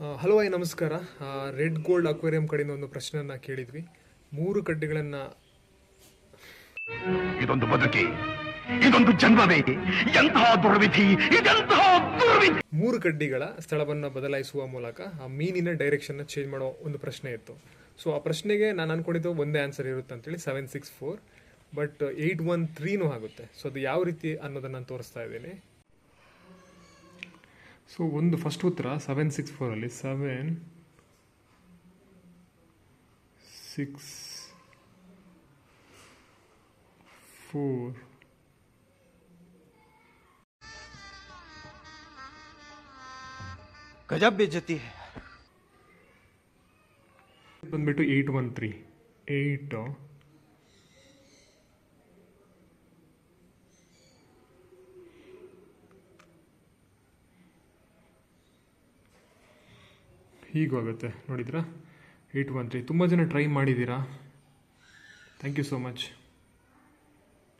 Hello I ನಮಸ್ಕಾರ. Red gold aquarium ಕಡೆಯಿಂದ ಒಂದು ಪ್ರಶ್ನೆಯನ್ನ ಕೇಳಿದ್ವಿ. ಮೂರು ಕಡ್ಡಿಗಳನ್ನ ಇದೊಂದು ಬದುಕಿ ಇದೊಂದು ಜನ್ಮವೇ ಎಂತಹ ದುರ್ವಿಧಿ ಇದೆಂತಹ ದುರ್ವಿಧಿ. ಮೂರು ಕಡ್ಡಿಗಳ ಸ್ಥಳವನ್ನ ಬದಲಾಯಿಸುವ ಮೂಲಕ ಆ ಮೀನಿನ ಡೈರೆಕ್ಷನ್ ಚೇಂಜ್ ಮಾಡೋ ಒಂದು ಪ್ರಶ್ನೆ ಇತ್ತು. ಸೊ ಆ ಪ್ರಶ್ನೆಗೆ ನಾನು ಅನ್ಕೊಂಡಿದ್ದು ಒಂದೇ ಆನ್ಸರ್ ಇರುತ್ತೆ ಅಂತೇಳಿ seven six four but eight one ತ್ರೀನೂ ಆಗುತ್ತೆ. ಸೊ ಅದು ಯಾವ ರೀತಿ ಅನ್ನೋದನ್ನು ನಾನು ತೋರಿಸ್ತಾ ಇದ್ದೀನಿ. सो वो फस्ट उत्तर seven six four seven six four गजब बेचती है बेटू एट वन थ्री एट ಹೀಗೂ ಆಗುತ್ತೆ. ನೋಡಿದ್ರಾ? ಏಯ್ಟ್ ಒನ್ ತ್ರೀ ತುಂಬ ಜನ ಟ್ರೈ ಮಾಡಿದ್ದೀರಾ? Thank you so much